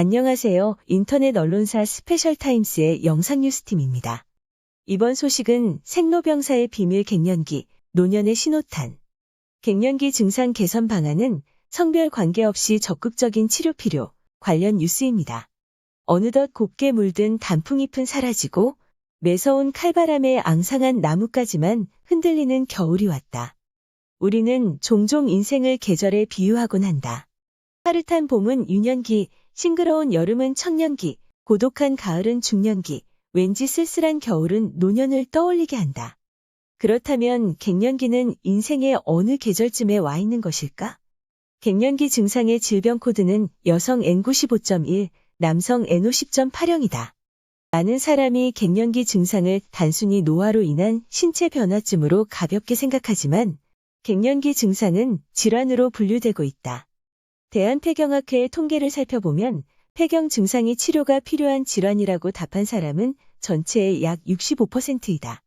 안녕하세요. 인터넷 언론사 스페셜타임스의 영상뉴스팀입니다. 이번 소식은 생로병사의 비밀 갱년기, 노년의 신호탄. 갱년기 증상 개선 방안은 성별 관계없이 적극적인 치료 필요 관련 뉴스입니다. 어느덧 곱게 물든 단풍잎은 사라지고 매서운 칼바람에 앙상한 나뭇가지만 흔들리는 겨울이 왔다. 우리는 종종 인생을 계절에 비유하곤 한다. 파릇한 봄은 유년기, 싱그러운 여름은 청년기, 고독한 가을은 중년기, 왠지 쓸쓸한 겨울은 노년을 떠올리게 한다. 그렇다면 갱년기는 인생의 어느 계절쯤에 와 있는 것일까? 갱년기 증상의 질병 코드는 여성 N95.1, 남성 N50.8형이다. 많은 사람이 갱년기 증상을 단순히 노화로 인한 신체 변화쯤으로 가볍게 생각하지만 갱년기 증상은 질환으로 분류되고 있다. 대한폐경학회의 통계를 살펴보면 폐경 증상이 치료가 필요한 질환이라고 답한 사람은 전체의 약 65%이다.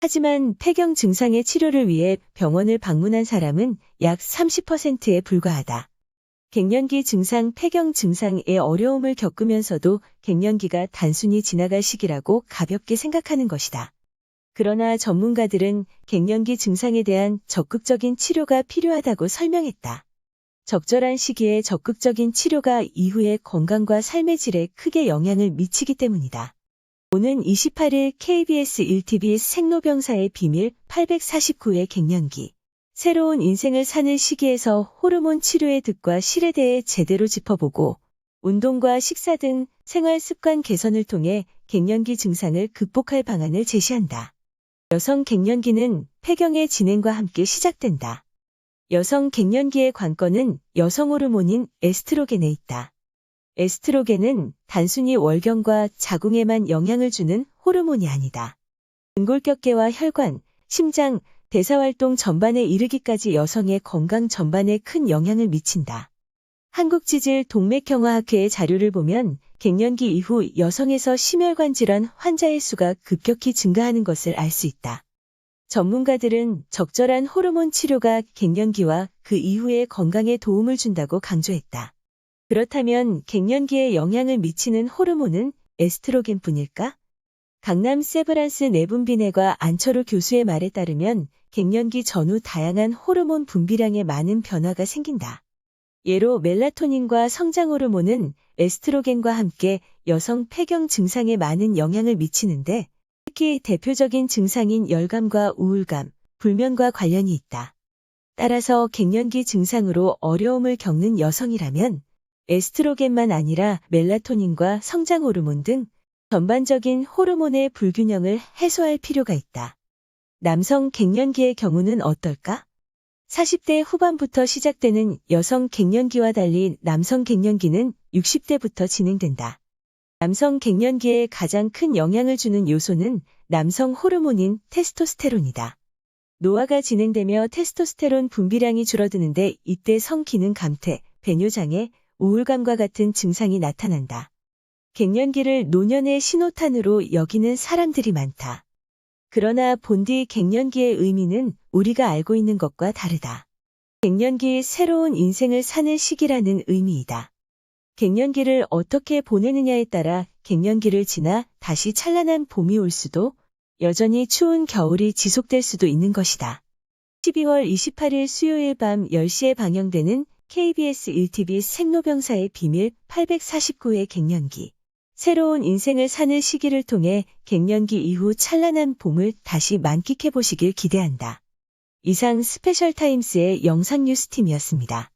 하지만 폐경 증상의 치료를 위해 병원을 방문한 사람은 약 30%에 불과하다. 갱년기 증상, 폐경 증상의 어려움을 겪으면서도 갱년기가 단순히 지나갈 시기라고 가볍게 생각하는 것이다. 그러나 전문가들은 갱년기 증상에 대한 적극적인 치료가 필요하다고 설명했다. 적절한 시기에 적극적인 치료가 이후의 건강과 삶의 질에 크게 영향을 미치기 때문이다. 오는 28일 KBS 1TV 생로병사의 비밀 849회 갱년기. 새로운 인생을 사는 시기에서 호르몬 치료의 득과 실에 대해 제대로 짚어보고 운동과 식사 등 생활 습관 개선을 통해 갱년기 증상을 극복할 방안을 제시한다. 여성 갱년기는 폐경의 진행과 함께 시작된다. 여성 갱년기의 관건은 여성 호르몬인 에스트로겐에 있다. 에스트로겐은 단순히 월경과 자궁에만 영향을 주는 호르몬이 아니다. 등골격계와 혈관, 심장, 대사활동 전반에 이르기까지 여성의 건강 전반에 큰 영향을 미친다. 한국지질 동맥경화학회의 자료를 보면 갱년기 이후 여성에서 심혈관 질환 환자의 수가 급격히 증가하는 것을 알 수 있다. 전문가들은 적절한 호르몬 치료가 갱년기와 그 이후의 건강에 도움을 준다고 강조했다. 그렇다면 갱년기에 영향을 미치는 호르몬은 에스트로겐뿐일까? 강남 세브란스 내분비내과 안철우 교수의 말에 따르면 갱년기 전후 다양한 호르몬 분비량에 많은 변화가 생긴다. 예로 멜라토닌과 성장 호르몬은 에스트로겐과 함께 여성 폐경 증상에 많은 영향을 미치는데 특히 대표적인 증상인 열감과 우울감, 불면과 관련이 있다. 따라서 갱년기 증상으로 어려움을 겪는 여성이라면 에스트로겐만 아니라 멜라토닌과 성장 호르몬 등 전반적인 호르몬의 불균형을 해소할 필요가 있다. 남성 갱년기의 경우는 어떨까? 40대 후반부터 시작되는 여성 갱년기와 달리 남성 갱년기는 60대부터 진행된다. 남성 갱년기에 가장 큰 영향을 주는 요소는 남성 호르몬인 테스토스테론이다. 노화가 진행되며 테스토스테론 분비량이 줄어드는데 이때 성기능 감퇴, 배뇨장애, 우울감과 같은 증상이 나타난다. 갱년기를 노년의 신호탄으로 여기는 사람들이 많다. 그러나 본디 갱년기의 의미는 우리가 알고 있는 것과 다르다. 갱년기 새로운 인생을 사는 시기라는 의미이다. 갱년기를 어떻게 보내느냐에 따라 갱년기를 지나 다시 찬란한 봄이 올 수도 여전히 추운 겨울이 지속될 수도 있는 것이다. 12월 28일 수요일 밤 10시에 방영되는 KBS 1TV 생로병사의 비밀 849회 갱년기. 새로운 인생을 사는 시기를 통해 갱년기 이후 찬란한 봄을 다시 만끽해 보시길 기대한다. 이상 스페셜 타임스의 영상 뉴스팀이었습니다.